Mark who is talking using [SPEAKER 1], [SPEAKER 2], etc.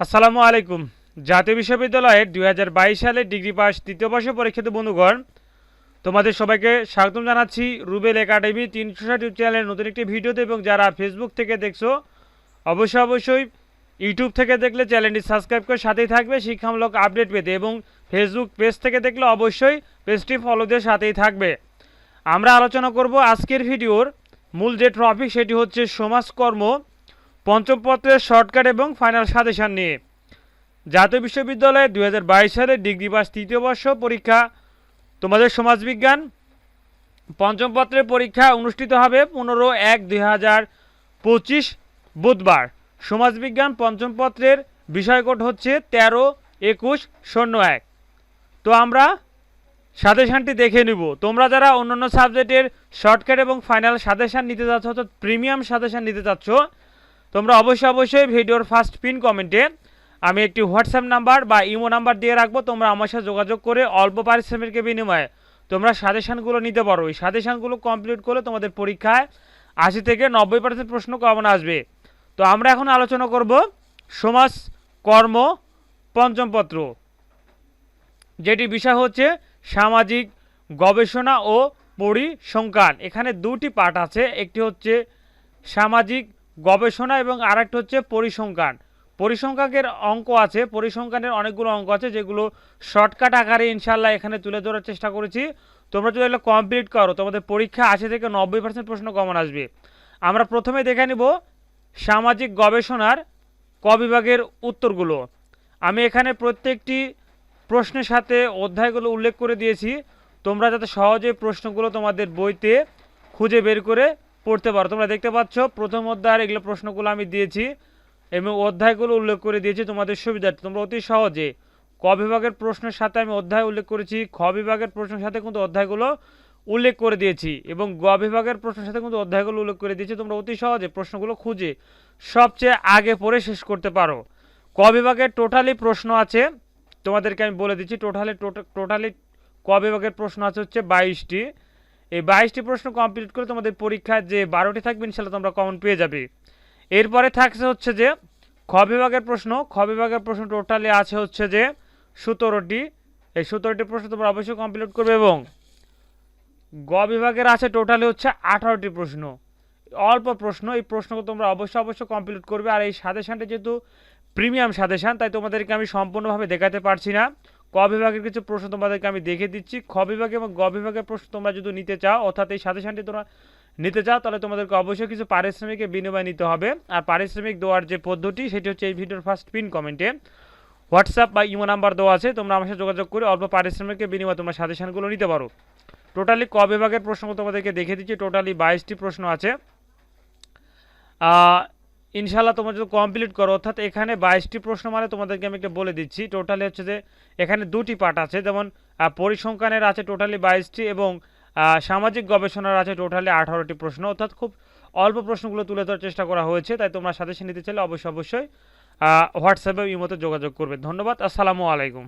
[SPEAKER 1] আসসালামু আলাইকুম। জাতীয় বিশ্ববিদ্যালয়ের দুই হাজার বাইশ সালে ডিগ্রি পাস তৃতীয় বর্ষ পরীক্ষিত বন্ধুগণ, তোমাদের সবাইকে স্বাগতম জানাচ্ছি রুবেল একাডেমি তিনশো ষাট ইউটিউব চ্যানেলের নতুন একটি ভিডিওতে এবং যারা ফেসবুক থেকে দেখছ, অবশ্যই অবশ্যই ইউটিউব থেকে দেখলে চ্যানেলটি সাবস্ক্রাইব করে সাথেই থাকবে, শিক্ষামূলক আপডেট পেতে এবং ফেসবুক পেজ থেকে দেখলে অবশ্যই পেজটি ফলো দিয়ে সাথেই থাকবে। আমরা আলোচনা করব আজকের ভিডিওর মূল যে টপিক সেটি হচ্ছে সমাজকর্ম। পঞ্চম পত্রের শর্টকাট এবং ফাইনাল সাজেশন নিয়ে। জাতীয় বিশ্ববিদ্যালয়ে দুই সালে ডিগ্রি পাস তৃতীয় বর্ষ পরীক্ষা। তোমাদের সমাজবিজ্ঞান, পঞ্চম পত্রের পরীক্ষা অনুষ্ঠিত হবে পনেরো এক দুই হাজার পঁচিশ বুধবার। সমাজবিজ্ঞান, পঞ্চম পত্রের বিষয়কোড হচ্ছে তেরো একুশ শূন্য এক। তো আমরা সাজেশানটি দেখে নিব। তোমরা যারা অন্যান্য সাবজেক্টের শর্টকাট এবং ফাইনাল সাজেশান নিতে চাচ্ছ অর্থাৎ প্রিমিয়াম সাজেশান নিতে চাচ্ছ তোমরা অবশ্যই অবশ্যই ভিডিওর ফার্স্ট পিন কমেন্টে আমি একটি হোয়াটসঅ্যাপ নাম্বার বা ইমো নাম্বার দিয়ে রাখব, তোমরা আমার সাথে যোগাযোগ করে অল্প পারিশ্রমিকের বিনিময়ে তোমরা সাজেশানগুলো নিতে পারো। এই সাজেশানগুলো কমপ্লিট করলে তোমাদের পরীক্ষায় আশি থেকে নব্বই পার্সেন্ট প্রশ্ন কমন আসবে। তো আমরা এখন আলোচনা করব সমাজ কর্ম পঞ্চম পত্র, যেটি বিষয় হচ্ছে সামাজিক গবেষণা ও পরিসংখ্যান। এখানে দুটি পার্ট আছে, একটি হচ্ছে সামাজিক গবেষণা এবং আরেকটি হচ্ছে পরিসংখ্যান। পরিসংখ্যানের অঙ্ক আছে, পরিসংখ্যানের অনেকগুলো অঙ্ক আছে যেগুলো শর্টকাট আকারে ইনশাল্লাহ এখানে তুলে ধরার চেষ্টা করেছি। তোমরা যদি এগুলো কমপ্লিট করো, তোমাদের পরীক্ষা আশি থেকে নব্বই পার্সেন্ট প্রশ্ন কমন আসবে। আমরা প্রথমে দেখে নিব সামাজিক গবেষণার ক বিভাগের উত্তরগুলো। আমি এখানে প্রত্যেকটি প্রশ্নের সাথে অধ্যায়গুলো উল্লেখ করে দিয়েছি। তোমরা যাতে সহজে প্রশ্নগুলো তোমাদের বইতে খুঁজে বের করে পড়তে পারো। তোমরা দেখতে পাচ্ছ, প্রথম অধ্যায়ের এগুলো প্রশ্নগুলো আমি দিয়েছি এবং অধ্যায়গুলো উল্লেখ করে দিয়েছি তোমাদের সুবিধার্থে। তোমরা অতি সহজে ক বিভাগের প্রশ্নের সাথে আমি অধ্যায় উল্লেখ করেছি, খ বিভাগের প্রশ্নের সাথে কিন্তু অধ্যায়গুলো উল্লেখ করে দিয়েছি এবং গ বিভাগের প্রশ্নের সাথে কিন্তু অধ্যায়গুলো উল্লেখ করে দিয়েছি। তোমরা অতি সহজে প্রশ্নগুলো খুঁজে সবচেয়ে আগে পড়ে শেষ করতে পারো। ক বিভাগের টোটালি প্রশ্ন আছে, তোমাদেরকে আমি বলে দিচ্ছি, টোটালি টোটালি ক বিভাগের প্রশ্ন আছে হচ্ছে বাইশটি। এই বাইশটি প্রশ্ন কমপ্লিট করে তোমাদের পরীক্ষায় যে বারোটি থাকবে ইনশাল্লাহ তোমরা কমন পেয়ে যাবে। এরপরে থাকছে হচ্ছে যে, খ বিভাগের প্রশ্ন। খ বিভাগের প্রশ্ন টোটালি আছে হচ্ছে যে, সতেরোটি। এই সতেরোটি প্রশ্ন তোমরা অবশ্যই কমপ্লিট করবে এবং গ বিভাগের আছে টোটালি হচ্ছে আঠারোটি প্রশ্ন। অল্প প্রশ্ন, এই প্রশ্নগুলো তোমরা অবশ্যই অবশ্যই কমপ্লিট করবে। আর এই সাজেশানটা যেহেতু প্রিমিয়াম সাজেশান, তাই তোমাদেরকে আমি সম্পূর্ণভাবে দেখাতে পারছি না। ক বিভাগের কিছু প্রশ্ন তোমাদেরকে আমি দেখে দিচ্ছি। খ বিভাগে এবং গ বিভাগের প্রশ্ন তোমরা যদি নিতে চাও, অর্থাৎ এই সাজেশানটি তোমরা নিতে চাও, তাহলে তোমাদেরকে অবশ্যই কিছু পারিশ্রমিকের বিনিময় নিতে হবে। আর পারিশ্রমিক দেওয়ার যে পদ্ধতি, সেটি হচ্ছে এই ভিডিওর ফার্স্ট পিন কমেন্টে হোয়াটসঅ্যাপ বা ইমো নাম্বার দেওয়া আছে, তোমরা আমার সাথে যোগাযোগ করে অল্প পারিশ্রমিকের বিনিময়ে তোমরা সাজেশানগুলো নিতে পারো। টোটালি ক বিভাগের প্রশ্ন তোমাদেরকে দেখে দিচ্ছি টোটালি বাইশটি প্রশ্ন আছে। ইনশাল্লাহ তোমরা যদি কমপ্লিট করো, অর্থাৎ এখানে বাইশটি প্রশ্ন মানে তোমাদেরকে আমি একটা বলে দিচ্ছি। টোটালি হচ্ছে যে, এখানে দুটি পার্ট আছে, যেমন পরিসংখ্যানের আছে টোটালি বাইশটি এবং সামাজিক গবেষণার আছে টোটালি আঠারোটি প্রশ্ন। অর্থাৎ খুব অল্প প্রশ্নগুলো তুলে ধরার চেষ্টা করা হয়েছে, তাই তোমরা সাজেশন নিতে চাইলে অবশ্যই অবশ্যই হোয়াটসঅ্যাপে ইমোতে যোগাযোগ করবে। ধন্যবাদ, আসসালামু আলাইকুম।